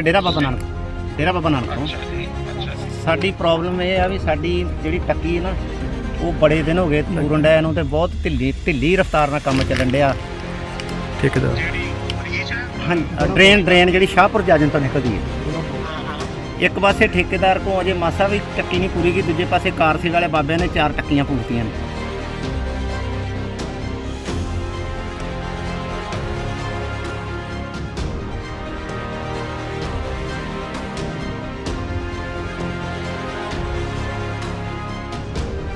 ਡੇਰਾ ਬਾਬਾ ਨਾਨਕ। ਡੇਰਾ ਬਾਬਾ ਨਾਨਕ ਤੋਂ। ਸਾਡੀ ਪ੍ਰੋਬਲਮ ਇਹ ਆ ਵੀ ਸਾਡੀ ਜਿਹੜੀ ਟੱਕੀ ਹੈ ਨਾ ਉਹ ਬੜੇ ਦਿਨ ਹੋ ਗਏ ਪੂਰਨ ਡੈ ਨੂੰ ਤੇ ਬਹੁਤ ਢਿੱਲੀ ਢਿੱਲੀ ਰਫ਼ਤਾਰ ਨਾਲ ਕੰਮ ਚੱਲਣ ਡਿਆ। ਠੇਕੇਦਾਰ ਹੈ। ਡਰੇਨ ਡਰੇਨ ਜਿਹੜੀ ਸ਼ਾਹਪੁਰ ਜਾਜਨ ਤੋਂ ਨਿਕਲਦੀ ਹੈ ਇੱਕ ਪਾਸੇ ਠੇਕੇਦਾਰ ਕੋ ਅਜੇ ਮਾਸਾ ਵੀ ਟੱਕੀ ਨਹੀਂ ਪੂਰੀ ਗਈ ਦੂਜੇ ਪਾਸੇ ਕਾਰਸੀ ਵਾਲੇ ਬਾਬਿਆਂ ਨੇ ਚਾਰ ਟੱਕੀਆਂ ਪੂਰਤੀਆਂ ਨੇ।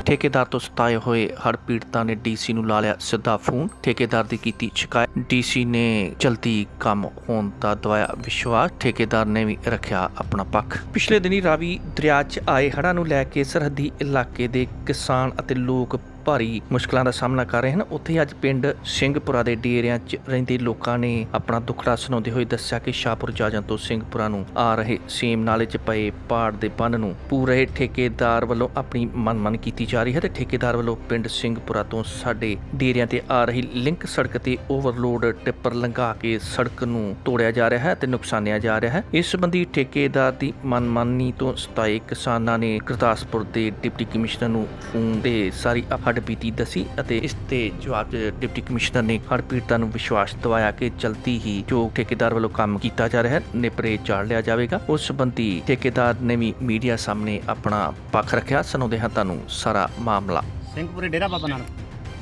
ਠੇਕੇਦਾਰ ਤੋਂ ਸਤਾਏ ਹੋਏ ਹੜ੍ਹ ਪੀੜਤਾਂ ਨੇ ਡੀਸੀ ਨੂੰ ਲਾ ਲਿਆ ਸਿੱਧਾ ਫੋਨ। ਠੇਕੇਦਾਰ ਦੀ ਕੀਤੀ ਸ਼ਿਕਾਇਤ। ਡੀਸੀ ਨੇ ਜਲਦੀ ਕੰਮ ਹੋਣ ਦਾ ਦਵਾਇਆ ਵਿਸ਼ਵਾਸ। ਠੇਕੇਦਾਰ ਨੇ ਵੀ ਰੱਖਿਆ ਆਪਣਾ ਪੱਖ। ਪਿਛਲੇ ਦਿਨੀ ਰਾਵੀ ਦਰਿਆ 'ਚ ਆਏ ਹੜ੍ਹਾਂ ਨੂੰ ਲੈ ਕੇ ਸਰਹੱਦੀ ਇਲਾਕੇ ਦੇ ਕਿਸਾਨ ਅਤੇ ਲੋਕ ਭਾਰੀ ਮੁਸ਼ਕਲਾਂ ਦਾ ਸਾਹਮਣਾ ਕਰ ਰਹੇ ਹਨ। ਉੱਥੇ ਅੱਜ ਪਿੰਡ ਸਿੰਘਪੁਰਾ ਦੇ ਡੇਰਿਆਂ 'ਚ ਰਹਿੰਦੇ ਲੋਕਾਂ ਨੇ ਆਪਣਾ ਦੁੱਖੜਾ ਸੁਣਾਉਂਦੇ ਹੋਏ ਦੱਸਿਆ ਕਿ ਸ਼ਾਹਪੁਰ ਜਾਜਾਂ ਤੋਂ ਸਿੰਘਪੁਰਾ ਨੂੰ ਆ ਰਹੇ ਸੇਮ ਨਾਲੇ 'ਚ ਪਏ ਪਾੜ ਦੇ ਬੰਨ ਨੂੰ ਪੂਰੇ ਠੇਕੇਦਾਰ ਵੱਲੋਂ ਆਪਣੀ ਮਨਮਨ ਕੀਤੀ ਜਾ ਰਹੀ ਹੈ ਤੇ ਠੇਕੇਦਾਰ ਵੱਲੋਂ ਪਿੰਡ ਸਿੰਘਪੁਰਾ ਤੋਂ ਸਾਡੇ ਡੇਰਿਆਂ ਤੇ ਆ ਰਹੀ ਲਿੰਕ ਸੜਕ ਤੇ ਓਵਰਲੋਡ ਟਿੱਪਰ ਲੰਘਾ ਕੇ ਸੜਕ ਨੂੰ ਤੋੜਿਆ ਜਾ ਰਿਹਾ ਹੈ ਤੇ ਨੁਕਸਾਨਿਆ ਜਾ ਰਿਹਾ ਹੈ। ਇਸ ਸੰਬੰਧੀ ਠੇਕੇਦਾਰ ਦੀ ਮਨਮਾਨੀ ਤੋਂ ਸਤਾਏ ਕਿਸਾਨਾਂ ਨੇ ਗੁਰਦਾਸਪੁਰ ਦੇ ਡਿਪਟੀ ਕਮਿਸ਼ਨਰ ਨੂੰ ਫੋਨ ਤੇ ਸਾਰੀ ਹੱਡ ਬੀਤੀ ਦੱਸੀ ਅਤੇ ਇਸ ਤੇ ਜਵਾਬ ਡਿਪਟੀ ਕਮਿਸ਼ਨਰ ਨੇ ਹੜ੍ਹ ਪੀੜਤਾਂ ਨੂੰ ਵਿਸ਼ਵਾਸ ਦਿਵਾਇਆ ਕਿ ਜਲਦੀ ਹੀ ਜੋ ਠੇਕੇਦਾਰ ਵੱਲੋਂ ਕੰਮ ਕੀਤਾ ਜਾ ਰਿਹਾ ਹੈ ਨਿਪਰੇ ਚਾੜ ਲਿਆ ਜਾਵੇਗਾ। ਉਸ ਸੰਬੰਧੀ ਠੇਕੇਦਾਰ ਨੇ ਵੀ ਮੀਡੀਆ ਸਾਹਮਣੇ ਆਪਣਾ ਪੱਖ ਰੱਖਿਆ। ਸੁਣਾਉਂਦੇ ਹਾਂ ਤੁਹਾਨੂੰ ਸਾਰਾ ਮਾਮਲਾ। ਸਿੰਘਪੁਰੇ ਡੇਰਾ ਬਾਬਾ ਨਾਨਕ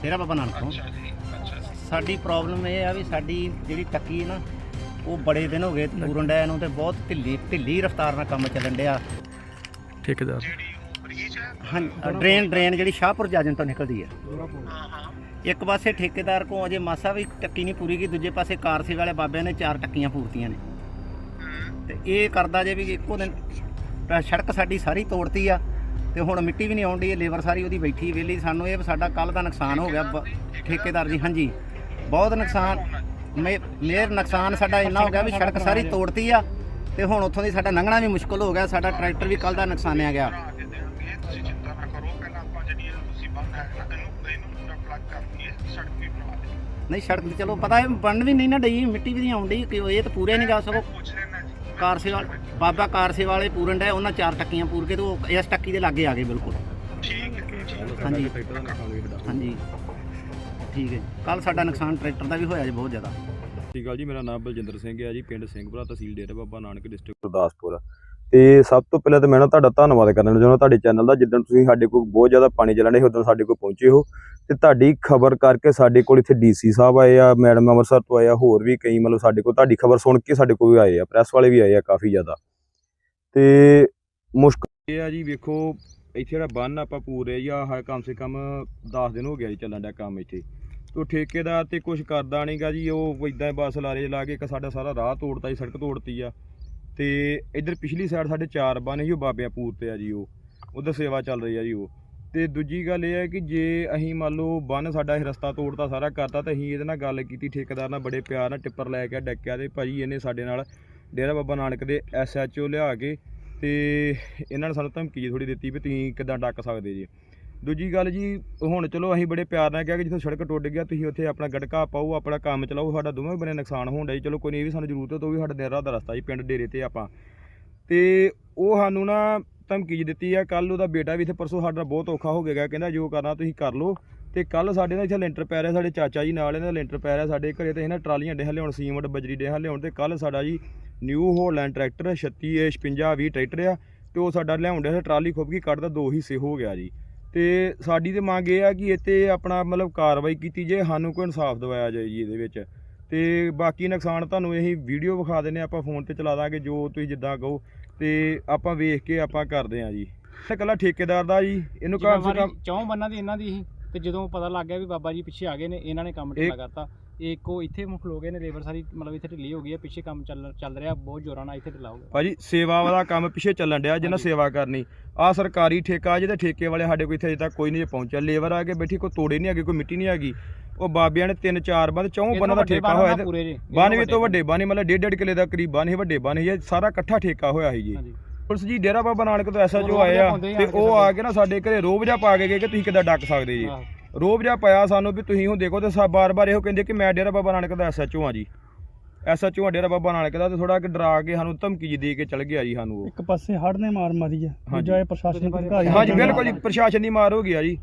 ਡੇਰਾ ਬਾਬਾ ਨਾਨਕ ਤੋਂ। ਸਾਡੀ ਪ੍ਰੋਬਲਮ ਇਹ ਆ ਵੀ ਸਾਡੀ ਜਿਹੜੀ ਟੱਕੀ ਹੈ ਨਾ ਉਹ ਬੜੇ ਦਿਨ ਹੋ ਗਏ ਪੂਰਨ ਡੈ ਨੂੰ ਤੇ ਬਹੁਤ ਢਿੱਲੀ ਢਿੱਲੀ ਰਫ਼ਤਾਰ ਨਾਲ ਕੰਮ ਚੱਲਣ ਡਿਆ। ਠੇਕੇਦਾਰ। ਹੈ ਡਰੇਨ ਡਰੇਨ ਜਿਹੜੀ ਸ਼ਾਹਪੁਰ ਜਾਜਨ ਤੋਂ ਨਿਕਲਦੀ ਹੈ ਹਾਂ ਹਾਂ ਇੱਕ ਪਾਸੇ ਠੇਕੇਦਾਰ ਕੋ ਅਜੇ ਮਾਸਾ ਵੀ ਟੱਕੀ ਨਹੀਂ ਪੂਰੀ ਗਈ ਦੂਜੇ ਪਾਸੇ ਕਾਰਸੀ ਵਾਲੇ ਬਾਬਿਆਂ ਨੇ ਚਾਰ ਟੱਕੀਆਂ ਪੂਰਤੀਆਂ ਨੇ। ਤੇ ਇਹ ਕਰਦਾ ਜੇ ਵੀ ਇੱਕੋ ਦਿਨ ਸੜਕ ਸਾਡੀ ਸਾਰੀ ਤੋੜਤੀ ਆ ਤੇ ਹੁਣ ਮਿੱਟੀ ਵੀ ਨਹੀਂ ਆਉਂਦੀ ਇਹ ਲੇਬਰ ਸਾਰੀ ਉਹਦੀ ਬੈਠੀ ਵੇਲੀ ਸਾਨੂੰ ਇਹ ਸਾਡਾ ਕੱਲ ਦਾ ਨੁਕਸਾਨ ਹੋ ਗਿਆ ਠੇਕੇਦਾਰ ਜੀ ਹਾਂਜੀ। ਬਹੁਤ ਨੁਕਸਾਨ ਮੇਰ ਨੁਕਸਾਨ ਸਾਡਾ ਇੰਨਾ ਹੋ ਗਿਆ ਵੀ ਸੜਕ ਸਾਰੀ ਤੋੜਤੀ ਆ ਤੇ ਹੁਣ ਉੱਥੋਂ ਦੀ ਸਾਡਾ ਲੰਘਣਾ ਵੀ ਮੁਸ਼ਕਲ ਹੋ ਗਿਆ ਸਾਡਾ ਟਰੈਕਟਰ ਵੀ ਕੱਲ ਦਾ ਨੁਕਸਾਨਿਆ ਗਿਆ। ਨਹੀਂ ਸੜਕ ਦੀ ਚਲੋ ਪਤਾ ਹੈ ਬਣ ਵੀ ਨਹੀਂ ਨਾ ਡਈ ਮਿੱਟੀ ਵੀ ਨਹੀਂ ਆਉਂਦੀ ਕਿ ਇਹ ਤਾਂ ਪੂਰੇ ਨਹੀਂ ਗਾ ਸਗੋਂ ਕਾਰਸੇ ਵਾਲ ਬਾਬਾ ਕਾਰਸੇ ਵਾਲੇ ਪੂਰਨ ਡੈ ਉਹਨਾਂ ਚਾਰ ਟੱਕੀਆਂ ਪੂਰ ਕੇ ਤੇ ਉਹ ਇਸ ਟੱਕੀ ਦੇ ਲਾਗੇ ਆ ਗਏ ਬਿਲਕੁਲ। ਠੀਕ ਹੈ ਠੀਕ ਹੈ ਹਾਂਜੀ। ਹਾਂਜੀ। ਠੀਕ ਹੈ ਕੱਲ ਸਾਡਾ ਨੁਕਸਾਨ ਟਰੈਕਟਰ ਦਾ ਵੀ ਹੋਇਆ ਜੀ ਬਹੁਤ ਜ਼ਿਆਦਾ। ਸਤਿ ਸ਼੍ਰੀ ਅਕਾਲ ਜੀ ਮੇਰਾ ਨਾਮ ਬਲਜਿੰਦਰ ਸਿੰਘ ਹੈ ਜੀ ਪਿੰਡ ਸਿੰਘਪੁਰਾ ਤਹਿਸੀਲ ਡੇਰਾ ਬਾਬਾ ਨਾਨਕ ਡਿਸਟ੍ਰਿਕਟ ਗੁਰਦਾਸਪੁਰ। ਤੇ ਸਭ ਤੋਂ ਪਹਿਲਾਂ ਤਾਂ ਮੈਂ ਨਾ ਤੁਹਾਡਾ ਧੰਨਵਾਦ ਕਰਨਾ ਚਾਹੁੰਦਾ ਤੁਹਾਡੇ ਚੈਨਲ ਦਾ, ਜਿੱਦਣ ਤੁਸੀਂ ਸਾਡੇ ਕੋਲ ਬਹੁਤ ਜ਼ਿਆਦਾ ਪਾਣੀ ਚੱਲਣ ਡਿਆ ਉਦੋਂ ਸਾਡੇ ਕੋਲ ਪਹੁੰਚੇ ਹੋ। ਤੇ ਤੁਹਾਡੀ ਖਬਰ ਕਰਕੇ ਸਾਡੇ ਕੋਲ ਇੱਥੇ ਡੀਸੀ ਸਾਹਿਬ ਆਏ ਆ, ਮੈਡਮ ਅੰਮ੍ਰਿਤਸਰ ਤੋਂ ਆਏ ਆ, ਹੋਰ ਵੀ ਕਈ ਮਤਲਬ ਸਾਡੇ ਕੋਲ, ਤੁਹਾਡੀ ਖਬਰ ਸੁਣ ਕੇ ਸਾਡੇ ਕੋਲ ਵੀ ਆਏ ਆ, ਪ੍ਰੈਸ ਵਾਲੇ ਵੀ ਆਏ ਆ ਕਾਫੀ ਜ਼ਿਆਦਾ। ਤੇ ਮੁਸ਼ਕਲ ਇਹ ਆ ਜੀ, ਵੇਖੋ, ਇੱਥੇ ਜਿਹੜਾ ਬੰਨ ਆਪਾਂ ਪੂਰੇ ਜਾਂ ਹ ਕਮ ਸੇ ਕਮ 10 ਦਿਨ ਹੋ ਗਿਆ ਜੀ ਚੱਲਣ ਦਾ ਕੰਮ ਇੱਥੇ। ਤੋ ਠੇਕੇਦਾਰ ਤੇ ਕੁਝ ਕਰਦਾ ਨਹੀਂਗਾ ਜੀ, ਉਹ ਇਦਾਂ ਬਸ ਲਾਰੇ ਲਾ ਕੇ ਇੱਕ ਸਾਡਾ ਸਾਰਾ ਰਾਹ ਤੋੜਤਾ ਜੀ, ਸੜਕ ਤੋੜਤੀ ਆ। ਤੇ ਇਧਰ ਪਿਛਲੀ ਸਾਈਡ ਸਾਡੇ ਚਾਰ ਬੰਨ ਸੀ, ਉਹ ਬਾਬਿਆਂ ਪੂਰਤੇ ਆ ਜੀ ਉਹ। ਉਧਰ ਸੇਵਾ ਚੱਲ ਰਹੀ ਆ ਜੀ ਉਹ। ਤੇ ਦੂਜੀ ਗੱਲ ਇਹ ਹੈ ਕਿ ਜੇ ਅਸੀਂ ਮੰਨ ਲਓ ਬੰਨ ਸਾਡਾ ਇਹ ਰਸਤਾ ਤੋੜਤਾ, ਸਾਰਾ ਕਰਤਾ, ਤਾਂ ਅਸੀਂ ਇਹਦੇ ਨਾਲ ਗੱਲ ਕੀਤੀ, ਠੇਕੇਦਾਰ ਨਾਲ ਬੜੇ ਪਿਆਰ ਨਾਲ ਟਿੱਪਰ ਲੈ ਕੇ ਡੱਕਿਆ ਤੇ ਭਾਜੀ ਇਹਨੇ ਸਾਡੇ ਨਾਲ ਡੇਰਾ ਬਾਬਾ ਨਾਨਕ ਦੇ ਐਸਐਚਓ ਲਿਆ ਕੇ ਤੇ ਇਹਨਾਂ ਨੇ ਸਾਨੂੰ ਧਮਕੀ ਥੋੜੀ ਦਿੱਤੀ ਵੀ ਤੁਸੀਂ ਕਿੱਦਾਂ ਡੱਕ ਸਕਦੇ ਜੀ। ਦੂਜੀ ਗੱਲ ਜੀ, ਹੁਣ ਚਲੋ ਅਸੀਂ ਬੜੇ ਪਿਆਰ ਨਾਲ ਕਿਹਾ ਕਿ ਜਿੱਥੇ ਸੜਕ ਟੁੱਟ ਗਿਆ, ਤੁਸੀਂ ਉੱਥੇ ਆਪਣਾ ਗੜਕਾ ਪਾਓ, ਆਪਣਾ ਕੰਮ ਚਲਾਓ, ਸਾਡਾ ਦੋਵੇਂ ਬਨੇ ਨੁਕਸਾਨ ਹੋਣ ਡਿਆ ਜੀ। ਚਲੋ ਕੋਈ ਨਹੀਂ ਇਹ ਵੀ ਸਾਨੂੰ ਜ਼ਰੂਰਤ ਹੈ, ਤਾਂ ਵੀ ਸਾਡਾ ਦਿਨ ਦਾ ਰਸਤਾ ਜੀ, ਪਿੰਡ ਡੇਰੇ ਤੇ ਆਪਾਂ। ਤੇ ਉਹ ਸਾਨੂੰ ਨਾ ਧਮਕੀ ਜਿਹੀ ਦਿੱਤੀ ਆ ਕੱਲ ਉਹਦਾ ਬੇਟਾ ਵੀ ਇੱਥੇ ਪਰਸੋਂ ਸਾਡਾ ਬਹੁਤ ਔਖਾ ਹੋ ਗਿਆ, ਕਹਿੰਦਾ ਜੋ ਕਰਨਾ ਤੁਸੀਂ ਕਰ ਲਓ। ਤੇ ਕੱਲ ਸਾਡੇ ਨਾਲ ਇੱਥੇ ਲੈਂਟਰ ਪੈ ਰਿਹਾ, ਸਾਡੇ ਚਾਚਾ ਜੀ ਨਾਲ ਇਹਨਾਂ ਦਾ ਲੈਂਟਰ ਪੈ ਰਿਹਾ, ਸਾਡੇ ਘਰੇ ਤੇ ਇਹਨਾਂ ਟਰਾਲੀਆਂ ਡੇ ਲਿਆਉਣ, ਸੀਮਟ, ਬਜਰੀ ਡੇ ਲਿਆਉਣ ਤੇ ਕੱਲ ਸਾਡਾ ਜੀ ਨਿਊ ਹੋਲੈਂਡ ਟਰੈਕਟਰ 36 56 20 ਟਰੈਕਟਰ ਆ, ਤੇ ਉਹ ਸਾਡਾ ਲਿਆਉਣ ਡਿਆ ਟਰਾਲੀ ਖੁੱਭ ਗਈ ਕੱਢਦਾ ਦੋ ਹਿੱਸੇ ਹੋ ਗਿਆ ਜੀ। ਤੇ ਸਾਡੀ ਤੇ ਮੰਗ ਇਹ ਆ ਕਿ ਇੱਥੇ ਆਪਣਾ ਮਤਲਬ ਕਾਰਵਾਈ ਕੀਤੀ ਜੇ ਸਾਨੂੰ ਕੋਈ ਇਨਸਾਫ ਦਿਵਾਇਆ ਜਾਏ ਜੀ ਇਹਦੇ ਵਿੱਚ। ਤੇ ਬਾਕੀ ਨੁਕਸਾਨ ਤੁਹਾਨੂੰ ਇਹੀ ਵੀਡੀਓ ਵਿਖਾ ਦਿੰਨੇ ਆਪਾਂ ਫੋਨ ਤੇ ਚਲਾ ਦਾਂਗੇ ਜੋ ਤੁਸੀਂ ਜਿੱਦਾਂ ਕਹੋ ਤੇ ਆਪਾਂ ਵੇਖ ਕੇ ਆਪਾਂ ਕਰਦੇ ਆਂ ਜੀ। ਇਹ ਇਕੱਲਾ ਠੇਕੇਦਾਰ ਦਾ ਜੀ ਇਹਨੂੰ ਘੱਟ ਚੌਂ ਬੰਨਾਂ ਦੀ ਇਹਨਾਂ ਦੀ ਸੀ ਤੇ ਜਦੋਂ ਪਤਾ ਲੱਗ ਗਿਆ ਵੀ ਬਾਬਾ ਜੀ ਪਿੱਛੇ ਆ ਗਏ ਨੇ ਇਹਨਾਂ ਨੇ ਕੰਮ ਢਿੱਲਾ ਕਰਤਾ। ਇੱਕ ਉਹ ਇੱਥੇ ਮੁਖ ਲੋ ਗਏ ਨੇ ਲੇਬਰ ਸਾਰੀ ਮਤਲਬ ਇੱਥੇ ਢਿੱਲੀ ਹੋ ਗਈ ਹੈ ਪਿੱਛੇ ਕੰਮ ਚੱਲ ਚੱਲ ਰਿਹਾ ਬਹੁਤ ਜ਼ੋਰਾਂ ਨਾਲ ਇੱਥੇ ਢਿੱਲਾ ਹੋ ਗਿਆ। ਭਾਜੀ ਸੇਵਾ ਵਾਲਾ ਕੰਮ ਪਿੱਛੇ ਚੱਲਣ ਡਿਆ ਜਿਹਨਾਂ। ਸੇਵਾ ਕਰਨੀ। ਆ ਸਰਕਾਰੀ ਠੇਕਾ ਜਿਹਦੇ ਠੇਕੇ ਵਾਲੇ ਸਾਡੇ ਕੋਲ ਇੱਥੇ ਅਜੇ ਤੱਕ ਕੋਈ ਨਹੀਂ ਪਹੁੰਚਿਆ। ਲੇਬਰ ਆ ਕੇ ਬੈਠੀ ਕੋਈ ਤੋੜੇ ਨਹੀਂ ਹੈਗੇ ਕੋਈ ਮਿੱਟੀ ਨਹੀਂ ਹੈਗੀ। ਉਹ ਬਾਬਿਆਂ ਨੇ ਤਿੰਨ ਚਾਰ ਬੰਦ ਚੌਂ ਇਹ ਬੰਨਾਂ ਦਾ ਠੇਕਾ ਹੋਇਆ ਤੇ ਜੇ ਬਾਨਵੇਂ ਤੋਂ ਵੱਡੇ ਬਾਨੀ ਮਤਲਬ ਡੇਢ ਡੇਢ ਕਿਲੇ ਦਾ ਕਰੀਬ ਬਾਨੀ ਵੱਡੇ ਬਾਨੀ ਇਹ ਸਾਰਾ ਇਕੱਠਾ ਠੇਕਾ ਹੋਇਆ ਸੀ ਜੀ। ਪੁਲਿਸ ਜੀ ਡੇਰਾ ਬਾਬਾ ਨਾਨਕ ਤੋਂ ਐਸਾ ਜੋ ਰੋਬ ਆਏ ਜਿਹਾ ਆ ਪਾਉਂਦੇ ਆ ਤੇ ਕੇ ਉਹ ਆ। ਕੇ ਨਾ ਸਾਡੇ ਘਰੇ ਰੋਬ ਜਿਹਾ ਪਾ ਕੇ ਗਏ ਕਿ ਤੁਸੀਂ ਕਿੱਦਾਂ ਡੱਕ ਸਕਦੇ ਜੀ। ਰੋਬ ਜਿਹਾ ਪਾਇਆ ਸਾਨੂੰ ਵੀ ਤੁਸੀਂ ਹੁਣ ਦੇਖੋ ਤੇ ਸਾ ਬਾਰ-ਬਾਰ ਇਹੋ ਕਹਿੰਦੇ ਕਿ ਮੈਂ ਡੇਰਾ ਬਾਬਾ ਨਾਨਕ ਦਾ ਐਸਐਚਓ ਆ ਜੀ। ਐਸਐਚਓ ਡੇਰਾ ਬਾਬਾ ਨਾਨਕ ਦਾ ਤੇ ਥੋੜਾ ਕਿ ਡਰਾ ਕੇ ਸਾਨੂੰ ਧਮਕੀ ਜਿਹੀ ਦੇ ਕੇ ਚਲ ਗਿਆ ਜੀ ਸਾਨੂੰ ਉਹ। ਇੱਕ ਪਾਸੇ ਹੜ ਨੇ ਮਾਰ ਮਾਰੀ ਆ ਹਾਂਜੀ। ਦੂਜਾ ਇਹ ਪ੍ਰਸ਼ਾਸਨਿਕ ਅਧਿਕਾਰੀ ਹਾਂਜੀ ਬਿਲਕੁਲ ਜੀ ਪ੍ਰਸ਼ਾਸਨ ਦੀ ਮਾਰ ਹੋ ਗਿਆ ਜੀ।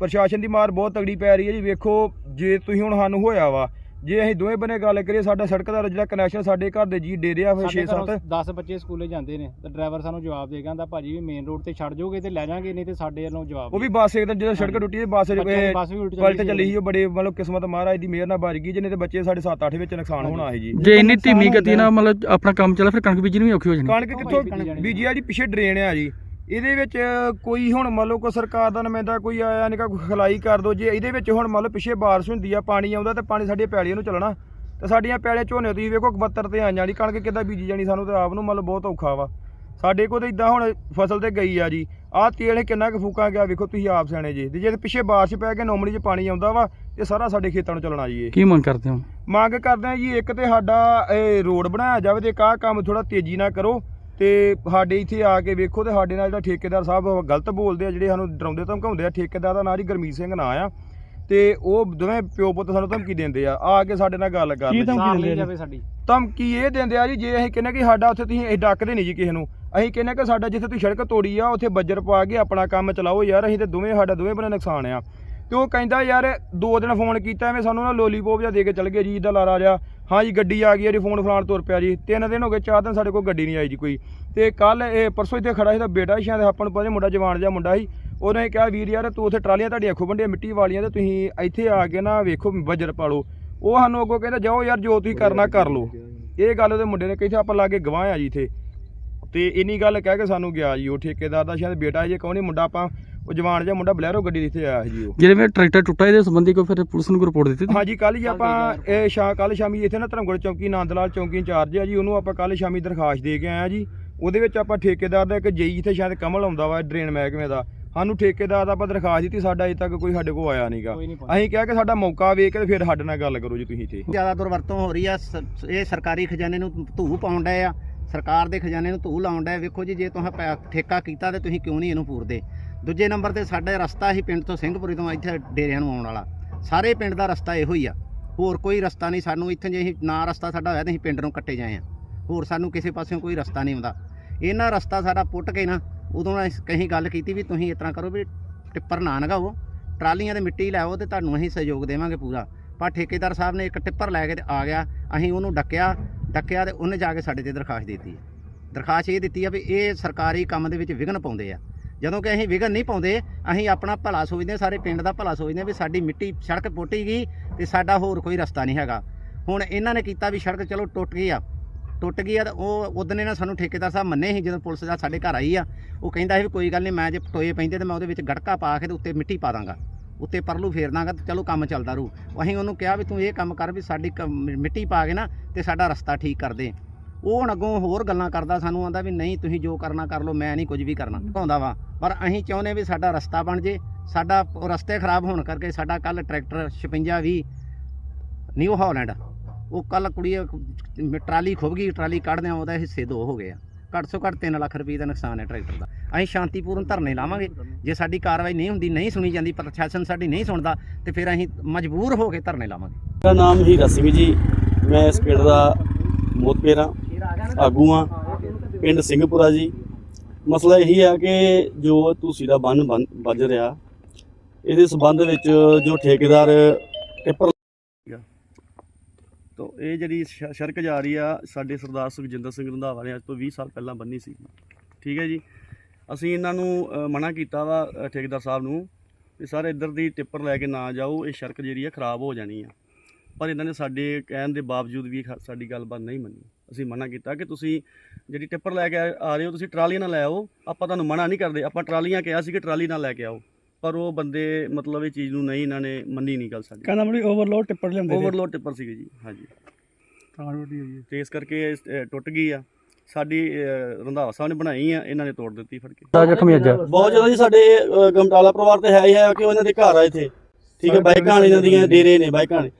ਪ੍ਰਸ਼ਾਸਨ ਦੀ ਮਾਰ ਬਹੁਤ ਤਗੜੀ ਪੈ ਰਹੀ ਹੈ ਜੀ। ਵੇਖੋ ਜੇ ਤੁਸੀਂ ਹੁਣ ਸਾਨੂੰ ਹੋਇਆ ਵਾ ਜੇ ਅਸੀਂ ਦੋਵੇਂ ਬੰਨੇ ਗੱਲ ਕਰੀਏ ਸਾਡਾ ਸੜਕ ਦਾ ਜਿਹੜਾ ਕਨੈਕਸ਼ਨ ਸਾਡੇ ਘਰ ਦੇ ਜੀ ਡੇਰਿਆ ਹੋਏ 6-7 10 ਬੱਚੇ ਸਕੂਲੇ ਜਾਂਦੇ ਨੇ ਤੇ ਡਰਾਈਵਰ ਸਾਨੂੰ ਜਵਾਬ ਦੇ ਕਹਿੰਦਾ ਭਾਜੀ ਵੀ ਮੇਨ ਰੋਡ ਤੇ ਛੱਡ ਜਾਓਗੇ ਤੇ ਲੈ ਜਾਾਂਗੇ ਨਹੀਂ ਤੇ ਸਾਡੇ ਵੱਲੋਂ ਜਵਾਬ ਉਹ ਵੀ ਬੱਸ ਇੱਕਦਮ ਜਦੋਂ ਸੜਕ ਟੁੱਟੀ ਤੇ ਬੱਸ ਬੱਚਿਆਂ ਦੀ ਬੱਸ ਵੀ ਉਲਟ ਪਲਟ ਚੱਲੀ ਸੀ ਉਹ ਬੜੇ ਮਤਲਬ ਕਿਸਮਤ ਮਹਾਰਾਜ ਦੀ ਮਿਹਰ ਨਾਲ ਬਚ ਗਈ ਜਿਹਨੇ ਤੇ ਬੱਚੇ ਸਾਡੇ 7-8 ਵਿੱਚ ਨੁਕਸਾਨ ਹੋਣਾ ਸੀ ਜੀ। ਜੇ ਇੰਨੀ ਧੀਮੀ ਗਤੀ ਨਾਲ ਮਤਲਬ ਆਪਣਾ ਕੰਮ ਚੱਲੇ ਫਿਰ ਕਣਕ ਬੀਜਣੀ ਵੀ ਔਖੀ ਹੋ ਜਾਣੀ। ਕਣਕ ਕਿੱਥੋਂ। ਬੀਜੀ ਆ ਜੀ ਪਿੱਛੇ ਡਰੇਨ ਆ ਜੀ। ਇਹਦੇ ਵਿੱਚ ਕੋਈ ਹੁਣ ਮੰਨ ਲਓ ਕੋਈ ਸਰਕਾਰ ਦਾ ਨੁਮਾਇੰਦਾ ਕੋਈ ਆਇਆ ਨਹੀਂ ਕੋਈ ਖਲਾਈ ਕਰ ਦੋ ਜੇ ਇਹਦੇ ਵਿੱਚ ਹੁਣ ਮੰਨ ਲਓ ਪਿੱਛੇ ਬਾਰਿਸ਼ ਹੁੰਦੀ ਆ ਪਾਣੀ ਆਉਂਦਾ ਤੇ ਪਾਣੀ ਸਾਡੀਆਂ ਪੈਲੀਆਂ ਨੂੰ ਚੱਲਣਾ ਤੇ ਸਾਡੀਆਂ ਪੈਲੀਆਂ ਝੋਨੇ ਤੁਸੀਂ ਵੇਖੋ 72 ਤੇ ਆਈਆਂ ਵਾਲੀ ਕਣਕ ਕਿੱਦਾਂ ਬੀਜੀ ਜਾਣੀ ਸਾਨੂੰ ਤੇ ਆਪ ਨੂੰ ਮਤਲਬ ਬਹੁਤ ਔਖਾ ਵਾ। ਸਾਡੇ ਕੋਲ ਤਾਂ ਇਦਾਂ ਹੁਣ ਫਸਲ ਤੇ ਗਈ ਆ ਜੀ ਆਹ ਤੇਲ ਕਿੰਨਾ ਕੁ ਫੂਕਾ ਗਿਆ ਵੇਖੋ ਤੁਸੀਂ ਆਪ ਸਿਆਣੇ ਜੀ ਤੇ ਜੇ ਪਿੱਛੇ ਬਾਰਿਸ਼ ਪੈ ਕੇ ਨੋਮਲੀ 'ਚ ਪਾਣੀ ਆਉਂਦਾ ਵਾ ਤੇ ਸਾਰਾ ਸਾਡੇ ਖੇਤਾਂ ਨੂੰ ਚੱਲਣਾ ਜੀ ਇਹ। ਕੀ ਮੰਗ ਕਰਦੇ ਹੋ? ਮੰਗ ਕਰਦੇ ਆ ਜੀ ਇੱਕ ਤੇ ਸਾਡਾ ਇਹ ਰੋਡ ਬਣਾਇਆ ਜਾਵੇ ਤੇ ਕਾਹ ਕੰਮ ਥੋੜਾ ਤੇਜ਼ੀ ਨਾਲ ਕਰੋ ਤੇ ਸਾਡੇ ਇੱਥੇ ਆ ਕੇ ਵੇਖੋ ਤੇ ਸਾਡੇ ਨਾਲ ਜਿਹੜਾ ਠੇਕੇਦਾਰ ਸਾਹਿਬ ਗਲਤ ਬੋਲਦੇ ਆ ਜਿਹੜੇ ਸਾਨੂੰ ਡਰਾਉਂਦੇ ਧਮਕਾਉਂਦੇ ਆ ਠੇਕੇਦਾਰ ਦਾ ਨਾਂ ਜੀ ਗਰਮੀਤ ਸਿੰਘ ਨਾਂ ਆ। ਤੇ ਉਹ ਦੋਵੇਂ ਪਿਓ ਪੁੱਤ ਸਾਨੂੰ ਧਮਕੀ ਦਿੰਦੇ ਆ। ਆ ਕੇ ਸਾਡੇ ਨਾਲ ਗੱਲ ਕਰ ਕੀ ਧਮਕੀ ਦਿੰਦੇ? ਜਾਵੇ ਸਾਡੀ। ਧਮਕੀ ਇਹ ਦਿੰਦੇ ਆ ਜੀ ਜੇ ਅਸੀਂ ਕਹਿੰਦੇ ਕਿ ਸਾਡਾ ਉੱਥੇ ਤੁਸੀਂ ਇਹ ਡੱਕਦੇ ਨਹੀਂ ਜੀ ਕਿਸੇ ਨੂੰ। ਅਸੀਂ ਕਹਿੰਦੇ ਕਿ ਸਾਡਾ ਜਿੱਥੇ ਤੁਸੀਂ ਸੜਕ ਤੋੜੀ ਆ ਉੱਥੇ ਬੱਜਰ ਪਾ ਕੇ ਆਪਣਾ ਕੰਮ ਚਲਾਓ ਯਾਰ ਅਸੀਂ ਤੇ ਦੋਵੇਂ ਸਾਡਾ ਦੋਵੇਂ ਬਣੇ ਨੁਕਸਾਨ ਆ। ਤੇ ਉਹ ਕਹਿੰਦਾ ਯਾਰ ਦੋ ਦਿਨ ਫੋਨ ਕੀਤਾ ਐਵੇਂ ਸਾਨੂੰ ਨਾ ਲੋਲੀਪੋਪ ਜਿਹਾ ਦੇ ਕੇ ਚਲ ਗਏ ਜੀ ਇਦਾਂ ਲਾਰਾ ਜਿਹਾ। ਹਾਂ ਜੀ, ਗੱਡੀ ਆ ਗਈ ਹੈ ਜੀ, ਫੋਨ ਫਲਾਣ ਤੁਰ ਪਿਆ ਜੀ। ਤਿੰਨ ਦਿਨ ਹੋ ਗਏ, ਚਾਰ ਦਿਨ ਸਾਡੇ ਕੋਲ ਗੱਡੀ ਨਹੀਂ ਆਈ ਜੀ ਕੋਈ। ਤੇ ਕੱਲ ਇਹ ਪਰਸੋਂ ਇੱਥੇ ਖੜਾ ਸੀ ਤਾਂ ਬੇਟਾ ਸੀ ਸ਼ਾਇਦ, ਆਪਾਂ ਨੂੰ ਪਤਾ ਨੀ ਮੁੰਡਾ ਜਵਾਨ ਜਿਹਾ ਮੁੰਡਾ ਸੀ। ਉਹਨੇ ਕਿਹਾ, ਵੀਰ ਯਾਰ, ਤੂੰ ਉੱਥੇ ਟਰਾਲੀਆਂ ਤੁਹਾਡੀਆਂ ਖੁੱਬੰਡੀਆਂ ਮਿੱਟੀ ਵਾਲੀਆਂ ਤੇ ਤੁਸੀਂ ਇੱਥੇ ਆ ਕੇ ਨਾ ਵੇਖੋ ਬੱਜਰ ਪਾ ਲਓ। ਉਹ ਸਾਨੂੰ ਅੱਗੋਂ ਕਹਿੰਦਾ, ਜਾਓ ਯਾਰ, ਜੋ ਤੁਸੀਂ ਕਰਨਾ, ਕਰ ਲਓ। ਇਹ ਗੱਲ ਉਹਦੇ ਮੁੰਡੇ ਨੇ ਕਹੀ ਸੀ, ਆਪਾਂ ਲਾਗੇ ਗਵਾਹ ਆ ਜੀ ਇੱਥੇ। ਤੇ ਇੰਨੀ ਗੱਲ ਕਹਿ ਕੇ ਸਾਨੂੰ ਗਿਆ ਜੀ, ਉਹ ਠੇਕੇਦਾਰ ਦਾ ਸ਼ਾਇਦ ਬੇਟਾ ਜੇ ਕਹੋ ਨਹੀਂ ਮੁੰਡਾ, ਆਪਾਂ ਉਹ ਜਵਾਨ ਜਿਹਾ ਮੁੰਡਾ ਬਲੈਰੋ ਗੱਡੀ ਦੇ ਇੱਥੇ ਆਇਆ ਸੀ ਜੀ ਉਹ। ਜਿਹੜੇ ਮੇਰੇ ਟਰੈਕਟਰ ਟੁੱਟਾ ਇਹਦੇ ਸੰਬੰਧੀ ਕੋਈ ਫਿਰ ਪੁਲਿਸ ਨੂੰ ਰਿਪੋਰਟ ਦਿੱਤੀ ਹਾਂਜੀ ਕੱਲ ਹੀ ਆਪਾਂ ਇਹ ਸ਼ਾ ਕੱਲ ਸ਼ਾਮੀ ਇੱਥੇ ਨਾ ਧਰਮਗੜ ਚੌਂਕੀ ਨੰਦ ਲਾਲ ਚੌਂਕੀ ਇੰਚਾਰਜ ਆ ਜੀ ਉਹਨੂੰ ਆਪਾਂ ਕੱਲ ਸ਼ਾਮੀ ਦਰਖਾਸਤ ਦੇ ਕੇ ਆਏ ਆ ਜੀ। ਉਹਦੇ ਵਿੱਚ ਆਪਾਂ ਠੇਕੇਦਾਰ ਦਾ ਇੱਕ ਜੇਈ ਇੱਥੇ ਸ਼ਾਇਦ ਕਮਲ ਆਉਂਦਾ ਵਾ ਡਰੇਨ ਮਹਿਕਮੇ ਦਾ। ਸਾਨੂੰ ਠੇਕੇਦਾਰ ਦਾ ਆਪਾਂ ਦਰਖਾਸਤ ਦਿੱਤੀ ਸਾਡਾ ਅਜੇ ਤੱਕ ਕੋਈ ਸਾਡੇ ਕੋਲ ਆਇਆ ਨਹੀਂਗਾ ਅਸੀਂ ਕਿਹਾ ਕਿ ਸਾਡਾ ਮੌਕਾ ਵੇਖ ਕੇ ਫਿਰ ਸਾਡੇ ਨਾਲ ਗੱਲ ਕਰੋ ਜੀ ਤੁਸੀਂ ਇੱਥੇ। ਜ਼ਿਆਦਾ ਦੁਰਵਰਤੋਂ ਹੋ ਰਹੀ ਆ ਇਹ ਸਰਕਾਰੀ ਖਜ਼ਾਨੇ ਨੂੰ ਧੂ ਪਾਉਣ ਡਏ ਆ। ਸਰਕਾਰ ਦੇ ਖਜ਼ਾਨੇ ਨੂੰ ਧੂ ਲਾਉਣ ਡਏ ਵੇਖੋ ਜੀ ਜੇ ਤੁਸੀਂ ਠੇਕਾ ਕੀਤਾ ਤੇ ਤੁਸੀਂ ਕਿਉਂ ਨਹੀਂ ਇਹਨੂੰ ਪੂਰਦੇ? ਦੂਜੇ ਨੰਬਰ ਤੇ ਸਾਡਾ ਰਸਤਾ ਹੀ ਪਿੰਡ ਤੋਂ ਸਿੰਘਪੁਰੀ ਤੋਂ ਇੱਥੇ ਡੇਰਿਆਂ ਨੂੰ ਆਉਣ ਵਾਲਾ। ਸਾਰੇ ਪਿੰਡ ਦਾ ਰਸਤਾ ਇਹੋ ਹੀ ਆ। ਹੋਰ ਕੋਈ ਰਸਤਾ ਨਹੀਂ, ਸਾਨੂੰ ਇੱਥੇ ਜੇ ਅਸੀਂ ਨਾ ਰਸਤਾ ਸਾਡਾ ਹੋਇਆ ਤਾਂ ਅਸੀਂ ਪਿੰਡ ਨੂੰ ਕੱਟੇ ਜਾਏ ਆ। ਹੋਰ ਸਾਨੂੰ ਕਿਸੇ ਪਾਸਿਓਂ ਕੋਈ ਰਸਤਾ ਨਹੀਂ ਆਉਂਦਾ। ਇਹਨਾਂ ਰਸਤਾ ਸਾਡਾ ਪੁੱਟ ਕੇ ਨਾ, ਉਦੋਂ ਅਸੀਂ ਕਹੀਂ ਗੱਲ ਕੀਤੀ ਵੀ ਤੁਸੀਂ ਇਸ ਤਰ੍ਹਾਂ ਕਰੋ ਵੀ ਟਿੱਪਰ ਨਾ ਲਗਾਓ ਟਰਾਲੀਆਂ ਤੇ ਮਿੱਟੀ ਲੈ ਆਓ ਤੇ ਤੁਹਾਨੂੰ ਅਸੀਂ ਸਹਿਯੋਗ ਦੇਵਾਂਗੇ ਪੂਰਾ। ਪਰ ਠੇਕੇਦਾਰ ਸਾਹਿਬ ਨੇ ਇੱਕ ਟਿੱਪਰ ਲੈ ਕੇ ਤੇ ਆ ਗਿਆ, ਅਸੀਂ ਉਹਨੂੰ ਡੱਕਿਆ ਡੱਕਿਆ ਤੇ ਉਹਨੇ ਜਾ ਕੇ ਸਾਡੇ ਤੇ ਦਰਖਾਸਤ ਦਿੱਤੀ। ਹੈ ਦਰਖਾਸਤ ਇਹ ਦਿੱਤੀ ਆ ਵੀ ਇਹ ਸਰਕਾਰੀ ਕੰਮ ਦੇ ਵਿੱਚ ਵਿਘਨ ਪਾਉਂਦੇ ਆ। ਜਦੋਂ ਕਿ ਅਸੀਂ ਵਿਘਨ ਨਹੀਂ ਪਾਉਂਦੇ, ਅਸੀਂ ਆਪਣਾ ਭਲਾ ਸੋਚਦੇ ਹਾਂ ਸਾਰੇ ਪਿੰਡ ਦਾ ਭਲਾ ਸੋਚਦੇ ਹਾਂ ਵੀ ਸਾਡੀ ਮਿੱਟੀ ਸੜਕ ਪੁੱਟੀ ਗਈ ਤੇ ਸਾਡਾ ਹੋਰ ਕੋਈ ਰਸਤਾ ਨਹੀਂ ਹੈਗਾ। ਹੁਣ ਇਹਨਾਂ ਨੇ ਕੀਤਾ ਵੀ ਸੜਕ ਚਲੋ ਟੁੱਟ ਗਈ ਆ, ਟੁੱਟ ਗਈ ਆ ਤਾਂ ਉਹ ਉਦਣ ਇਹਨਾਂ ਸਾਨੂੰ ਠੇਕੇਦਾਰ ਸਾਹਿਬ ਮੰਨੇ ਸੀ, ਜਦੋਂ ਪੁਲਿਸ ਦਾ ਸਾਡੇ ਘਰ ਆਈ ਆ, ਉਹ ਕਹਿੰਦਾ ਸੀ ਵੀ ਕੋਈ ਗੱਲ ਨਹੀਂ, ਮੈਂ ਜੇ ਟੋਏ ਪੈਂਦੇ ਤੇ ਮੈਂ ਉਹਦੇ ਵਿੱਚ ਗੜਕਾ ਪਾ ਕੇ ਤੇ ਉੱਤੇ ਮਿੱਟੀ ਪਾ ਦਾਂਗਾ, ਉੱਤੇ ਪਰਲੂ ਫੇਰ ਦਾਂਗਾ ਤੇ ਚਲੋ ਕੰਮ ਚੱਲਦਾ ਰਹੂ। ਅਸੀਂ ਉਹਨੂੰ ਕਿਹਾ ਵੀ ਤੂੰ ਇਹ ਕੰਮ ਕਰ ਵੀ ਸਾਡੀ ਕ- ਮਿੱਟੀ ਪਾ ਕੇ ਨਾ ਤੇ ਸਾਡਾ ਰਸਤਾ ਠੀਕ ਕਰ ਦੇ। ਉਹ ਹੁਣ ਅੱਗੋਂ ਹੋਰ ਗੱਲਾਂ ਕਰਦਾ ਸਾਨੂੰ ਆਂਦਾ ਵੀ ਨਹੀਂ, ਤੁਸੀਂ ਜੋ ਕਰਨਾ ਕਰ ਲਓ, ਮੈਂ ਨਹੀਂ ਕੁਝ ਵੀ ਕਰਨਾ ਕਹਿੰਦਾ ਵਾ। ਪਰ ਅਸੀਂ ਚਾਹੁੰਦੇ ਵੀ ਸਾਡਾ ਰਸਤਾ ਬਣ ਜੇ, ਸਾਡਾ ਰਸਤੇ ਖਰਾਬ ਹੋਣ ਕਰਕੇ ਸਾਡਾ ਕੱਲ ਟਰੈਕਟਰ 56 ਵੀ ਨਿਊ ਹਾਲੈਂਡ, ਉਹ ਕੱਲ ਕੁੜੀ ਟਰਾਲੀ ਖੁੱਭ ਗਈ, ਟਰਾਲੀ ਕੱਢਦਿਆਂ ਉਹਦਾ ਹਿੱਸੇ ਦੋ ਹੋ ਗਏ ਆ। ਘੱਟ ਤੋਂ ਘੱਟ 3 ਲੱਖ ਰੁਪਏ ਦਾ ਨੁਕਸਾਨ ਹੈ ਟਰੈਕਟਰ ਦਾ। ਅਸੀਂ ਸ਼ਾਂਤੀਪੂਰਨ ਧਰਨੇ ਲਾਵਾਂਗੇ। ਜੇ ਸਾਡੀ ਕਾਰਵਾਈ ਨਹੀਂ ਹੁੰਦੀ, ਨਹੀਂ ਸੁਣੀ ਜਾਂਦੀ, ਪ੍ਰਸ਼ਾਸਨ ਸਾਡੀ ਨਹੀਂ ਸੁਣਦਾ, ਤੇ ਫਿਰ ਅਸੀਂ ਮਜਬੂਰ ਹੋ ਕੇ ਧਰਨੇ ਲਾਵਾਂਗੇ। ਮੇਰਾ ਨਾਮ ਹੀਰਾ ਰਸਮੀ ਜੀ, ਮੈਂ ਇਸ ਪਿੰਡ ਦਾ ਮੋਤਪੇਰਾ ਆਗੂ ਆ ਪਿੰਡ ਸਿੰਘਪੁਰਾ ਜੀ। ਮਸਲਾ ਇਹੀ ਆ ਕਿ ਜੋ ਤੁਸੀਂ ਦਾ ਬੰਨ ਬਣ- ਵੱਜ ਰਿਹਾ, ਇਹਦੇ ਸਬੰਧ ਵਿੱਚ ਜੋ ਠੇਕੇਦਾਰ ਟਿੱਪਰ ਤੋ ਇਹ ਜਿਹੜੀ ਸ਼- ਸੜਕ ਜਾ ਰਹੀ ਆ, ਸਾਡੇ ਸਰਦਾਰ ਸੁਖਜਿੰਦਰ ਸਿੰਘ ਰੰਧਾਵਾ ਨੇ ਅੱਜ ਤੋਂ 20 ਸਾਲ ਪਹਿਲਾਂ ਬੰਨੀ ਸੀ। ਠੀਕ ਹੈ ਜੀ? ਅਸੀਂ ਇਹਨਾਂ ਨੂੰ ਮਨਾ ਕੀਤਾ ਵਾ ਠੇਕੇਦਾਰ ਸਾਹਿਬ ਨੂੰ ਵੀ ਸਰ ਇੱਧਰ ਦੀ ਟਿੱਪਰ ਲੈ ਕੇ ਨਾ ਜਾਓ, ਇਹ ਸੜਕ ਜਿਹੜੀ ਆ, ਖਰਾਬ ਹੋ ਜਾਣੀ ਆ। ਪਰ ਇਹਨਾਂ ਨੇ ਸਾਡੇ ਕਹਿਣ ਦੇ ਬਾਵਜੂਦ ਵੀ ਸਾਡੀ ਗੱਲਬਾਤ ਨਹੀਂ ਮੰਨੀ। ਅਸੀਂ ਮਨਾ ਕੀਤਾ ਕਿ ਤੁਸੀਂ ਜਿਹੜੀ ਟਿੱਪਰ ਲੈ ਕੇ ਆ ਰਹੇ ਹੋ ਤੁਸੀਂ ਟਰਾਲੀਆਂ ਨਾਲ ਲੈ ਆਓ। ਆਪਾਂ ਤੁਹਾਨੂੰ ਮਨਾ ਨਹੀਂ ਕਰਦੇ। ਆਪਾਂ ਟਰਾਲੀਆਂ ਕਿਹਾ ਸੀ ਕਿ ਟਰਾਲੀ ਨਾਲ ਲੈ ਕੇ ਆਓ। ਪਰ ਉਹ ਬੰਦੇ ਮਤਲਬ ਇਹ ਚੀਜ਼ ਨੂੰ ਨਹੀਂ ਇਹਨਾਂ ਨੇ ਮੰਨੀ ਨਹੀਂ ਗੱਲ ਸਾਡੀ। ਕਹਿੰਦਾ ਬੜੀ ਓਵਰਲੋਡ ਟਿੱਪਰ ਲਿਆਉਂਦੇ ਓਵਰਲੋਡ ਟਿੱਪਰ ਸੀਗੇ ਜੀ ਹਾਂਜੀ। ਤਾਂ ਰੋਟੀ ਹੋਈ ਹੈ ਤੇ ਇਸ ਕਰਕੇ ਟੁੱਟ ਗਈ ਆ। ਸਾਡੀ ਰੰਧਾਵਾ ਸਾਹਿਬ ਨੇ ਬਣਾਈ ਆ ਇਹਨਾਂ ਨੇ ਤੋੜ ਦਿੱਤੀ ਫੜ ਕੇ। ਤਾਂ ਜ਼ਖਮੀ ਅੱਜ ਬਹੁਤ ਜ਼ਿਆਦਾ ਜੀ ਸਾਡੇ ਗਮਟਾਲਾ ਪਰਿਵਾਰ ਤੇ ਹੈ ਹੀ ਹੈ ਕਿ ਉਹਨਾਂ ਦੇ ਘਰ ਆ ਇੱਥੇ। ਠੀਕ ਹੈ ਬਾਈਕਾਂ ਇਹਨਾਂ ਦੀਆਂ ਡੇਰੇ ਨੇ ਬਾਈਕਾਂ ਨੇ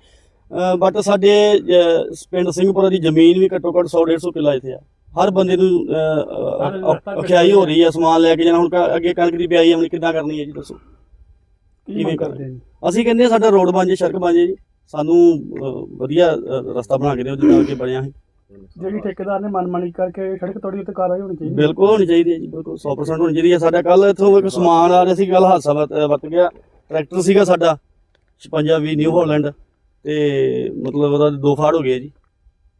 ਬਟ ਸਾਡੇ ਪਿੰਡ ਸਿੰਘਪੁਰਾ ਦੀ ਜ਼ਮੀਨ ਵੀ ਘੱਟੋ ਘੱਟ 100 150 ਕਿੱਲਾ ਇੱਥੇ ਆ। ਹਰ ਬੰਦੇ ਨੂੰ ਅਖਿਆਈ ਹੋ ਰਹੀ ਹੈ ਸਮਾਨ ਲੈ ਕੇ ਜਾਣਾ। ਹੁਣ ਅੱਗੇ ਕਣਕ ਦੀ ਪਿਆਈ ਆਪਣੀ ਕਿੱਦਾਂ ਕਰਨੀ ਹੈ ਜੀ ਦੱਸੋ? ਕਿਵੇਂ ਕਰਦੇ ਅਸੀਂ ਕਹਿੰਦੇ ਸਾਡਾ ਰੋਡ ਬਣ ਜੇ ਸੜਕ ਬਣ ਜੇ ਜੀ। ਸਾਨੂੰ ਵਧੀਆ ਰਸਤਾ ਬਣਾ ਕੇ ਦਿਓ ਜਿੱਦਾਂ ਕਿ ਬਣਿਆ ਹੈ ਜਿਹੜੀ ਠੇਕੇਦਾਰ ਨੇ ਮਨਮਾਨੀ ਕਰਕੇ ਸੜਕ ਤੋੜੀ ਉੱਤੇ ਕਾਰਵਾਈ ਹੋਣੀ ਚਾਹੀਦੀ ਬਿਲਕੁਲ ਹੋਣੀ ਚਾਹੀਦੀ ਹੈ ਜੀ ਬਿਲਕੁਲ 100% ਹੋਣੀ ਚਾਹੀਦੀ ਹੈ। ਸਾਡਾ ਕੱਲ ਇੱਥੋਂ ਇੱਕ ਸਮਾਨ ਆ ਰਿਹਾ ਸੀ ਕੱਲ ਹਾਦਸਾ ਵਰਤ ਗਿਆ। ਟਰੈਕਟਰ ਸੀਗਾ ਸਾਡਾ 56 ਵੀ ਨਿਊ ਹਾਲੈਂਡ। ਤੇ ਮਤਲਬ ਉਹਦਾ ਦੋ ਫਾੜ ਹੋ ਗਏ ਜੀ।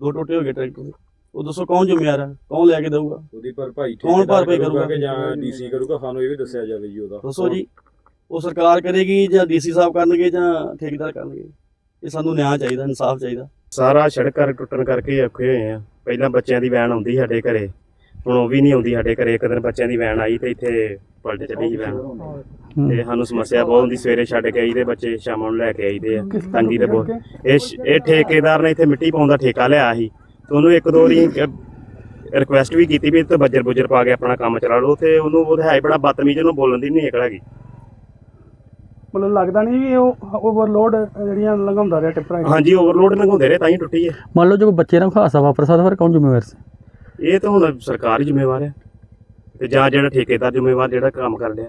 ਦੋ ਟੋਟੇ ਹੋ ਗਏ ਟਰੈਕਟਰ ਦੇ। ਉਹ ਦੱਸੋ ਕੌਣ ਜ਼ਿੰਮੇਵਾਰ ਹੈ ਕੌਣ ਲੈ ਕੇ ਦਊਗਾ? ਉਹਦੀ ਭਰਪਾਈ ਕੌਣ ਭਰਪਾਈ ਕਰੂਗਾ? ਕਿ ਜਾਂ ਡੀਸੀ ਕਰੂਗਾ? ਸਾਨੂੰ ਇਹ ਵੀ ਦੱਸਿਆ ਜਾਵੇ ਜੀ ਉਹਦਾ। ਦੱਸੋ ਜੀ। ਉਹ ਸਰਕਾਰ ਕਰੇਗੀ ਜਾਂ ਡੀਸੀ ਸਾਹਿਬ ਕਰਨਗੇ ਜਾਂ ਠੇਕੇਦਾਰ ਕਰਨਗੇ? ਇਹ ਸਾਨੂੰ ਨਿਆਂ ਚਾਹੀਦਾ ਇਨਸਾਫ ਚਾਹੀਦਾ। ਸਾਰਾ ਸੜਕਾਂ ਟੁੱਟਣ ਕਰਕੇ ਹੀ ਔਖੇ ਹੋਏ ਆ। ਪਹਿਲਾਂ ਬੱਚਿਆਂ ਦੀ ਵੈਨ ਆਉਂਦੀ ਸਾਡੇ ਘਰੇ। ਹੁਣ ਉਹ ਵੀ ਨਹੀਂ ਆਉਂਦੀ ਸਾਡੇ ਘਰੇ। ਇੱਕ ਦਿਨ ਬੱਚਿਆਂ ਦੀ ਵੈਨ ਆਈ ਤੇ ਇੱਥੇ ਪਲਟ ਚਲੀ ਗਈ ਵੈਨ। ਤੇ ਸਾਨੂੰ ਸਮੱਸਿਆ ਬਹੁਤ ਹੁੰਦੀ ਸਵੇਰੇ ਛੱਡ ਕੇ ਆਈ ਤੇ ਬੱਚੇ ਸ਼ਾਮਾਂ ਨੂੰ ਲੈ ਕੇ ਆਈਦੇ ਆ। ਤੰਗੀ ਤੇ ਬਹੁਤ? ਇਹ ਇਹ ਠੇਕੇਦਾਰ ਨੇ ਇੱਥੇ ਮਿੱਟੀ ਪਾਉਣ ਦਾ ਠੇਕਾ ਲਿਆ ਸੀ। ਤੇ ਉਹਨੂੰ ਇੱਕ ਦੋ ਵਾਰੀ ਰਿਕੁਐਸਟ ਵੀ ਕੀਤੀ ਵੀ ਤੇ ਬੱਜਰ ਬੁੱਜਰ ਪਾ ਕੇ ਆਪਣਾ ਕੰਮ ਚਲਾ ਲਓ। ਤੇ ਉਹਨੂੰ ਉਹ ਹੈ ਬੜਾ ਬਦਤਮੀਜ਼ ਉਹਨੂੰ ਬੋਲਣ ਦੀ ਨਹੀਂ ਅਕਲ ਹੈਗੀ। ਮਤਲਬ ਲੱਗਦਾ ਨਹੀਂ ਵੀ ਉਹ ਓਵਰਲੋਡ ਜਿਹੜੀਆਂ ਲੰਘਾਉਂਦਾ ਰਿਹਾ ਟਿੱਪਰਾਂ ਹਾਂਜੀ ਓਵਰਲੋਡ ਲੰਘਾਉਂਦੇ ਰਹੇ ਤਾਂ ਹੀ ਟੁੱਟੀ ਹੈ। ਮੰਨ ਲਓ ਜੋ ਬੱਚੇ ਨਾਲ ਹਾਦਸਾ ਵਾਪਰ ਸਕਦਾ ਫਿਰ ਕੌਣ ਜ਼ਿੰਮੇਵਾਰ ਸੀ? ਇਹ ਤਾਂ ਹੁਣ ਸਰਕਾਰ ਹੀ ਜ਼ਿੰਮੇਵਾਰ ਹੈ। ਤੇ ਜਾਂ ਜਿਹੜਾ ਠੇਕੇਦਾਰ ਜ਼ਿੰਮੇਵਾਰ ਜਿਹੜਾ ਕੰਮ ਕਰ ਰਿਹਾ।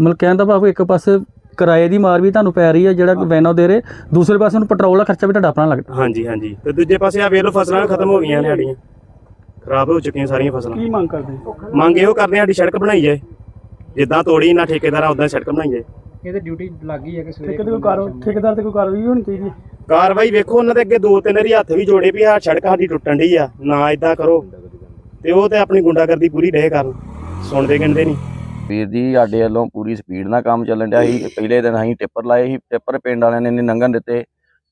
ਮਤਲਬ ਕਹਿਣ ਦਾ ਭਾਵ ਇੱਕ ਪਾਸੇ ਕਿਰਾਏ ਦੀ ਮਾਰ ਵੀ ਤੁਹਾਨੂੰ ਪੈ ਰਹੀ ਹੈ ਜਿਹੜਾ ਵੈਨੋ ਦੇ ਰਹੇ ਦੂਸਰੇ ਪਾਸੇ ਨੂੰ ਪੈਟਰੋਲ ਦਾ ਖਰਚਾ ਵੀ ਤੁਹਾਡਾ ਆਪਣਾ ਲੱਗਦਾ। ਹਾਂਜੀ ਹਾਂਜੀ। ਤੇ ਦੂਜੇ ਪਾਸੇ ਆ ਵੇਖ ਲਓ ਫਸਲਾਂ ਖਤਮ ਹੋ ਗਈਆਂ ਨੇ ਸਾਡੀਆਂ। ਖਰਾਬ ਹੋ ਚੁੱਕੀਆਂ ਸਾਰੀਆਂ ਫਸਲਾਂ। ਕੀ ਮੰਗ ਕਰਦੇ? ਮੰਗ ਇਹੋ ਕਰਦੇ ਆ ਸਾਡੀ ਸੜਕ ਬਣਾਈ ਜਾਏ। ਜਿੱਦਾਂ ਤੋੜੀ ਨਾ ਠੇਕੇਦਾਰ ਉਦਾਂ ਸੜਕ ਬਣਾਈ ਜਾਏ। ਇਹ ਤੇ ਡਿਊਟੀ ਲੱਗ ਗਈ ਹੈ ਕਿ ਸਵੇਰੇ ਠੇਕੇ ਤੇ ਕੋਈ ਕਾਰਵਾਈ ਠੇਕੇਦਾਰ ਤੇ ਕੋਈ ਕਾਰਵਾਈ ਹੋਣੀ ਚਾਹੀਦੀ ਹੈ? ਕਾਰਵਾਈ ਵੇਖੋ ਉਹਨਾਂ ਦੇ ਅੱਗੇ ਦੋ ਤਿੰਨ ਵਾਰੀ ਹੱਥ ਵੀ ਜੋੜੇ ਵੀ ਆ ਸੜਕ ਸਾਡੀ ਟੁੱਟਣ ਢੀ ਆ। ਨਾ ਇਦਾਂ ਕਰੋ। ਤੇ ਉਹ ਤੇ ਆਪਣੀ ਗੁੰਡਾਗਰਦੀ ਪੂਰੀ ਡੇ ਕਰਨ। ਸੁਣਦੇ ਗਿਣਦੇ ਨਹੀਂ। ਵੀਰ ਜੀ ਸਾਡੇ ਵੱਲੋਂ ਪੂਰੀ ਸਪੀਡ ਨਾਲ ਕੰਮ ਚੱਲਣ ਡਿਆ ਸੀ। ਪਹਿਲੇ ਦਿਨ ਅਸੀਂ ਟਿੱਪਰ ਲਾਏ ਸੀ ਟਿੱਪਰ ਪਿੰਡ ਵਾਲਿਆਂ ਨੇ ਨਹੀਂ ਲੰਘਣ ਦਿੱਤੇ।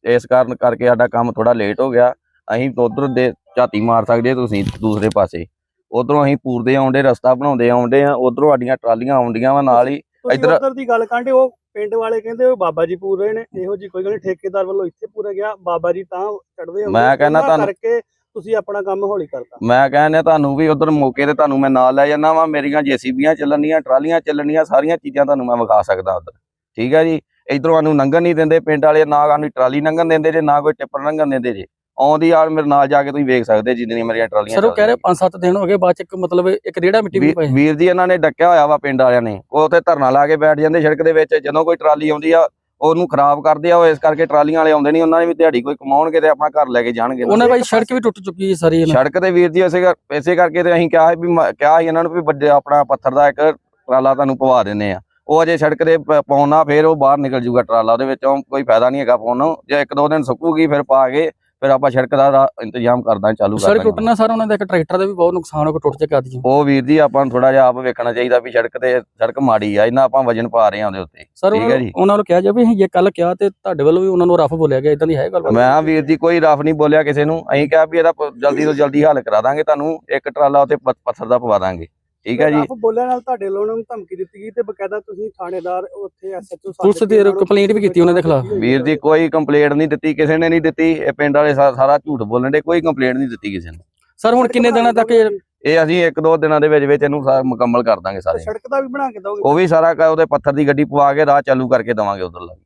ਇਸ ਕਾਰਨ ਕਰਕੇ ਸਾਡਾ ਕੰਮ ਥੋੜਾ ਲੇਟ ਹੋ ਗਿਆ। ਅਸੀਂ ਉਧਰ ਦੇ ਝਾਤੀ ਮਾਰ ਸਕਦੇ ਤੁਸੀਂ ਦੂਸਰੇ ਪਾਸੇ। ਉਧਰੋਂ ਅਸੀਂ ਪੂਰਦੇ ਆਉਂਦੇ ਰਸਤਾ ਬਣਾਉਂਦੇ ਆਉਂਦੇ ਆ। ਉਧਰੋਂ ਸਾਡੀਆਂ ਟਰਾਲੀਆਂ ਆਉਂਦੀਆਂ ਵਾ ਨਾਲ ਹੀ। ਇੱਧਰ- ਉਧਰ ਦੀ ਗੱਲ ਕਾਂਡੇ ਉਹ ਪਿੰਡ ਵਾਲੇ ਕਹਿੰਦੇ ਉਹ ਬਾਬਾ ਜੀ ਪੂਰ ਰਹੇ ਨੇ। ਇਹੋ ਜੀ ਕੋਈ ਗੱਲ ਠੇਕੇਦਾਰ ਵੱਲੋਂ ਇੱਥੇ ਪੂਰਾ ਗਿਆ। ਬਾਬਾ ਜੀ ਤਾਂ ਚੜਦੇ ਮੈਂ ਕਹਿੰਦਾ ਤੁਹਾਨੂੰ- ਕਰਕੇ ਤੁਸੀਂ ਆਪਣਾ ਕੰਮ ਹੌਲੀ ਕਰਤਾ। ਮੈਂ ਕਹਿੰਦਾ ਤੁਹਾਨੂੰ ਵੀ ਉਧਰ ਮੌਕੇ ਤੇ ਤੁਹਾਨੂੰ ਮੈਂ ਨਾਲ ਲੈ ਜਾਂਦਾ ਵਾਂ ਮੇਰੀਆਂ ਜੀਸੀਬੀਆਂ ਚੱਲਣੀਆਂ ਟਰਾਲੀਆਂ ਚੱਲਣੀਆਂ ਸਾਰੀਆਂ ਚੀਜ਼ਾਂ ਤੁਹਾਨੂੰ ਮੈਂ ਵਿਖਾ ਸਕਦਾ ਉਧਰ। ਠੀਕ ਹੈ ਜੀ? ਇਧਰੋਂ ਸਾਨੂੰ ਲੰਘਣ ਨਹੀਂ ਦਿੰਦੇ ਪਿੰਡ ਵਾਲੇ ਨਾ ਸਾਨੂੰ ਟਰਾਲੀ ਲੰਘਣ ਦਿੰਦੇ ਜੇ ਨਾ ਕੋਈ ਟਿੱਪਰ ਲੰਘਣ ਦਿੰਦੇ ਜੇ। ਆਉਂਦੀ ਆ ਮੇਰੇ ਨਾਲ ਜਾ ਕੇ ਤੁਸੀਂ ਵੇਖ ਸਕਦੇ ਜਿੰਨੀਆਂ ਮੇਰੀਆਂ ਟਰਾਲੀਆਂ ਸਰ ਉਹ ਕਹਿ ਰਹੇ ਚੱਲਦੀਆਂ। 5-7 ਦਿਨ ਹੋ ਗਏ ਬਾਅਦ ਚ ਇੱਕ ਮਤਲਬ ਇੱਕ ਰੇੜਾ ਮਿੱਟੀ ਵੀ ਵੀਰ- ਪਈ ਵੀਰ ਜੀ ਇਹਨਾਂ ਨੇ ਡੱਕਿਆ ਹੋਇਆ ਵਾ ਪਿੰਡ ਵਾਲਿਆਂ ਨੇ। ਉਹ ਉੱਥੇ ਧਰਨਾ ਲਾ ਕੇ ਬੈਠ ਜਾਂਦੇ ਸੜਕ ਦੇ ਵਿੱਚ ਜਦੋਂ ਕੋਈ ਟਰਾਲੀ ਆਉਂਦੀ ਆ ਉਹਨੂੰ ਖਰਾਬ ਕਰਦੇ ਆ ਉਹ ਇਸ ਕਰਕੇ ਟਰਾਲੀਆਂ ਵਾਲੇ ਆਉਂਦੇ ਨਹੀਂ ਉਹਨਾਂ ਨੇ ਵੀ ਦਿਹਾੜੀ ਕੋਈ ਕਮਾਉਣਗੇ ਤੇ ਆਪਣਾ ਘਰ ਲੈ ਕੇ ਜਾਣਗੇ। ਉਹਨਾਂ ਭਾਈ ਸੜਕ ਵੀ ਟੁੱਟ ਚੁੱਕੀ ਹੈ ਸਾਰੀ ਸੜਕ ਤੇ ਵੀਰ ਜੀ ਇਸੇ ਇਸੇ ਕਰਕੇ ਤੇ ਅਸੀਂ ਕਿਹਾ ਵੀ ਕਿਹਾ ਸੀ ਇਹਨਾਂ ਨੂੰ ਵੀ ਵੱਡੇ ਆਪਣਾ ਪੱਥਰ ਦਾ ਇੱਕ ਟਰਾਲਾ ਤੁਹਾਨੂੰ ਪਵਾ ਦਿੰਨੇ ਆ। ਉਹ ਅਜੇ ਸੜਕ ਤੇ ਪਾਉਣਾ ਫਿਰ ਉਹ ਬਾਹਰ ਨਿਕਲ ਜੂਗਾ ਟਰਾਲਾ ਉਹਦੇ ਵਿੱਚੋਂ ਕੋਈ ਫਾਇਦਾ ਨਹੀਂ ਹੈਗਾ ਪਾਉਣ ਨੂੰ। ਜੇ ਇੱਕ ਦੋ ਦਿਨ ਸੁੱਕੂਗੀ ਫਿਰ ਪਾ ਕੇ ਫਿਰ ਆਪਾਂ ਸੜਕ ਦਾ ਇੰਤਜ਼ਾਮ ਕਰਦਾ ਚਾਲੂ ਕਰ ਸੜਕ। ਟੁੱਟਣਾ ਸਰ ਉਹਨਾਂ ਦਾ ਇੱਕ ਟਰੈਕਟਰ ਦਾ ਵੀ ਬਹੁਤ ਨੁਕਸਾਨ ਹੋ ਕੇ ਟੁੱਟ ਚੁੱਕਾ ਦੀ ਉਹ ਵੀਰ ਜੀ ਆਪਾਂ ਨੂੰ ਥੋੜਾ ਜਿਹਾ ਆਪ ਵੇਖਣਾ ਚਾਹੀਦਾ ਵੀ ਸੜਕ ਤੇ ਸੜਕ ਮਾੜੀ ਆ ਇਹਨਾਂ ਆਪਾਂ ਵਜਨ ਪਾ ਰਹੇ ਆ ਉਹਦੇ ਉੱਤੇ। ਠੀਕ ਹੈ ਜੀ। ਉਹਨਾਂ ਨੂੰ ਕਿਹਾ ਜਾਵੇ ਜੇ ਕੱਲ ਕਿਹਾ ਤੇ ਤੁਹਾਡੇ ਵੱਲੋਂ ਵੀ ਉਹਨਾਂ ਨੂੰ ਰਫ ਬੋਲਿਆ ਗਿਆ ਇਦਾਂ ਦੀ ਹੈ ਗੱਲ ਮੈਂ ਵੀਰ ਜੀ ਕੋਈ ਰਫ ਨਹੀਂ ਬੋਲਿਆ ਕਿਸੇ ਨੂੰ। ਅਸੀਂ ਕਿਹਾ ਵੀ ਇਹਦਾ ਜਲਦੀ ਤੋਂ ਜਲਦੀ ਹੱਲ ਕਰਾ ਦਾਂਗੇ ਤੁਹਾਨੂੰ ਇੱਕ ਟਰਾਲਾ ਉੱਤੇ ਪੱਥਰ ਦਾ ਪਵਾ ਦਾਂਗੇ। ਠੀਕ ਹੈ ਜੀ। ਆਪ ਬੋਲਿਆ ਨਾਲ ਤੁਹਾਡੇ ਵੱਲੋਂ ਉਹਨਾਂ ਨੂੰ ਧਮਕੀ ਦਿੱਤੀ ਗਈ ਤੇ ਬਕਾਇਦਾ ਤੁਸੀਂ ਥਾਣੇਦਾਰ ਉੱਥੇ ਐਸਐਚਓ ਪੁਲਿਸ ਦੀ ਕੰਪਲੇਂਟ ਵੀ ਕੀਤੀ ਉਹਨਾਂ ਦੇ ਖਿਲਾਫ। ਵੀਰ ਜੀ ਕੋਈ ਕੰਪਲੇਂਟ ਨਹੀਂ ਦਿੱਤੀ ਕਿਸੇ ਨੇ ਨਹੀਂ ਦਿੱਤੀ। ਇਹ ਪਿੰਡ ਵਾਲੇ ਸਾਰਾ ਝੂਠ ਬੋਲਣ ਦੇ ਕੋਈ ਕੰਪਲੇਂਟ ਨਹੀਂ ਦਿੱਤੀ ਕਿਸੇ ਨੂੰ। ਸਰ ਹੁਣ ਕਿੰਨੇ ਦਿਨਾਂ ਤੱਕ ਇਹ ਅਸੀਂ ਇੱਕ ਦੋ ਦਿਨਾਂ ਦੇ ਵਿੱਚ ਵਿੱਚ ਇਹਨੂੰ ਸਾਰਾ ਮੁਕੰਮਲ ਕਰ ਦਾਂਗੇ ਸਾਰੇ। ਸੜਕ ਦਾ ਵੀ ਬਣਾ ਕੇ ਦੋਗੇ ਉਹ ਵੀ ਸਾਰਾ ਉਹਦੇ ਪੱਥਰ ਦੀ ਗੱਡੀ ਪਵਾ ਕੇ ਰਾਹ ਚਾਲੂ ਕਰਕੇ ਦਵਾਂਗੇ ਉਧਰ ਲੱਗ